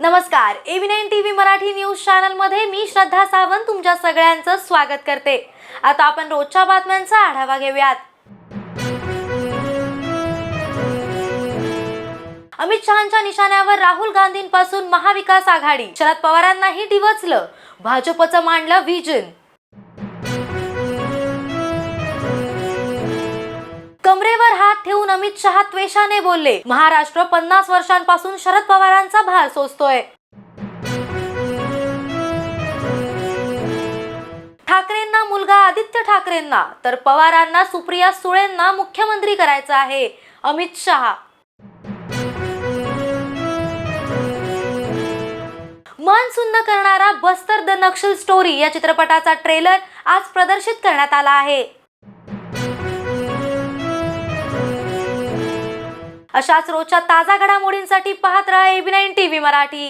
नमस्कार A V nine T V Marathi news चॅनलमध्ये मी श्रद्धा सावंत तुमच्या सगळ्यांचं स्वागत करते. आता आपण रोजच्या बातम्यांचा आढावा घेऊयात. अमित शहांच्या निशाण्यावर राहुल गांधींपासून महाविकास आघाडी. शरद पवारांनाही डिवचलं भाजपचं मांडलं व्हिजन असून अमित शहा त्वेषाने बोलले. महाराष्ट्र पन्नास वर्षांपासून शरद पवारांचा भार सोसतोय. ठाकरेंना मुलगा आदित्य ठाकरेंना तर पवारांना सुप्रिया सुळेंना मुख्यमंत्री करायचं आहे अमित शहा. मन सुन्न करणारा बस्तर द नक्षल स्टोरी या चित्रपटाचा ट्रेलर आज प्रदर्शित करण्यात आला आहे. अशाच रोजच्या ताजा घडामोडींसाठी पाहत राहा एबी नाईन टीव्ही मराठी.